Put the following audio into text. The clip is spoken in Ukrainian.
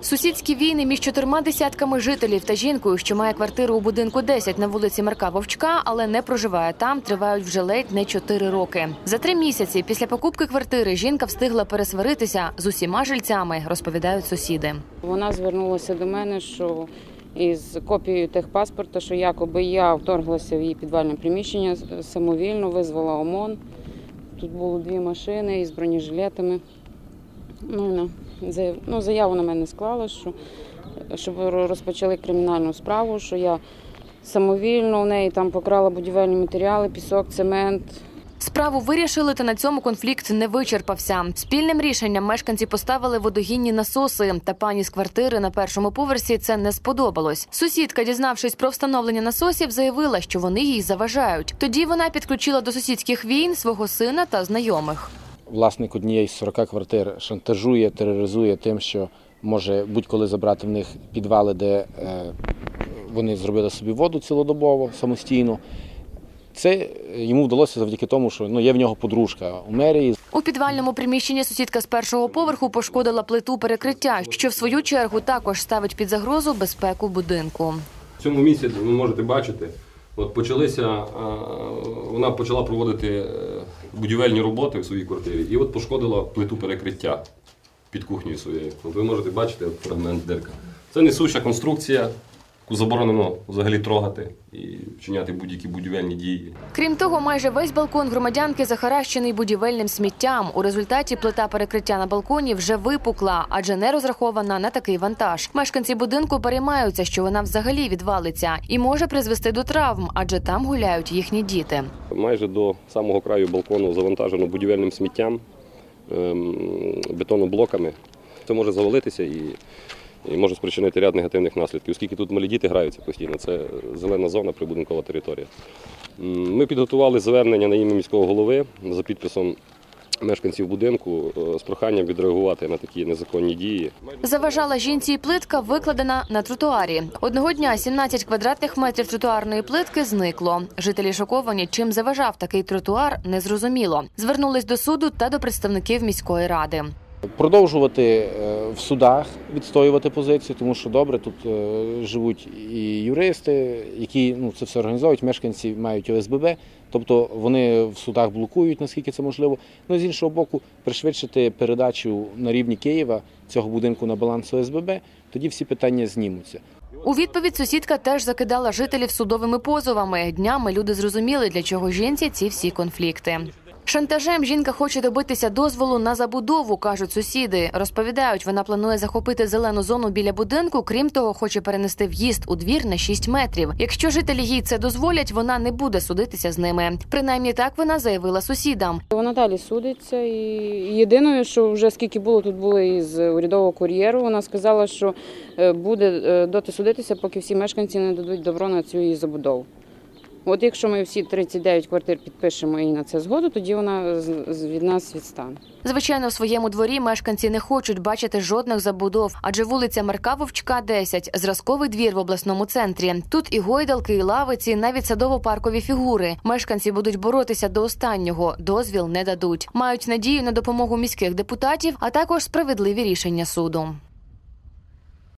Сусідські війни між чотирма десятками жителів та жінкою, що має квартиру у будинку 10 на вулиці Марка Вовчка, але не проживає там, тривають вже ледь не чотири роки. За три місяці після покупки квартири жінка встигла пересваритися з усіма жильцями, розповідають сусіди. Вона звернулася до мене, що із копією техпаспорта, що якоби я вторглася в її підвальне приміщення самовільно, визвала ОМОН. Тут було дві машини із бронежилетами. Ну, і на- заяв- ну, заяву на мене склала, що, щоб розпочали кримінальну справу, що я самовільно у неї там покрала будівельні матеріали, пісок, цемент, Справу вирішили, та на цьому конфлікт не вичерпався. Спільним рішенням мешканці поставили водогінні насоси, та пані з квартири на першому поверсі це не сподобалось. Сусідка, дізнавшись про встановлення насосів, заявила, що вони їй заважають. Тоді вона підключила до сусідських війн свого сина та знайомих. Власник однієї з 40 квартир шантажує, тероризує тим, що може будь-коли забрати в них підвали, де е, вони зробили собі воду цілодобово самостійно. Це йому вдалося завдяки тому, що ну, є в нього подружка у мерії. У підвальному приміщенні сусідка з першого поверху пошкодила плиту перекриття, що в свою чергу також ставить під загрозу безпеку будинку. В цьому місяці ви можете бачити, от почалися, вона почала проводити е, будівельні роботи в своїй квартирі і от пошкодила плиту перекриття під кухнею своєю. От ви можете бачити фрагмент дирка. Це несуща конструкція, яку заборонено взагалі трогати і вчиняти будь-які будівельні дії. Крім того, майже весь балкон громадянки захаращений будівельним сміттям. У результаті плита перекриття на балконі вже випукла, адже не розрахована на такий вантаж. Мешканці будинку переймаються, що вона взагалі відвалиться і може призвести до травм, адже там гуляють їхні діти. Майже до самого краю балкону завантажено будівельним сміттям, ем, бетоноблоками. Це може завалитися і, і може спричинити ряд негативних наслідків, оскільки тут малі діти граються постійно. Це зелена зона, прибудинкова територія. Ми підготували звернення на ім'я міського голови за підписом мешканців будинку е, з проханням відреагувати на такі незаконні дії. Заважала жінці і плитка, викладена на тротуарі. Одного дня 17 квадратних метрів тротуарної плитки зникло. Жителі шоковані, чим заважав такий тротуар, незрозуміло. Звернулись до суду та до представників міської ради. Продовжувати е, в судах відстоювати позицію, тому що добре, тут е, живуть і юристи, які ну, це все організовують, мешканці мають ОСББ, тобто вони в судах блокують, наскільки це можливо. Ну з іншого боку, пришвидшити передачу на рівні Києва цього будинку на баланс ОСББ, тоді всі питання знімуться. У відповідь сусідка теж закидала жителів судовими позовами. Днями люди зрозуміли, для чого жінці ці всі конфлікти. Шантажем жінка хоче добитися дозволу на забудову, кажуть сусіди. Розповідають, вона планує захопити зелену зону біля будинку. Крім того, хоче перенести в'їзд у двір на 6 метрів. Якщо жителі їй це дозволять, вона не буде судитися з ними. Принаймні так вона заявила сусідам. Вона далі судиться. І єдине, що вже скільки було, тут було із урядового кур'єру, вона сказала, що е, буде е, доти судитися, поки всі мешканці не дадуть добро на цю її забудову. От якщо ми всі 39 квартир підпишемо і на це згоду, тоді вона від нас відстане. Звичайно, в своєму дворі мешканці не хочуть бачити жодних забудов, адже вулиця Марка Вовчка 10 – зразковий двір в обласному центрі. Тут і гойдалки, і лавиці, навіть садово-паркові фігури. Мешканці будуть боротися до останнього. Дозвіл не дадуть. Мають надію на допомогу міських депутатів, а також справедливі рішення суду.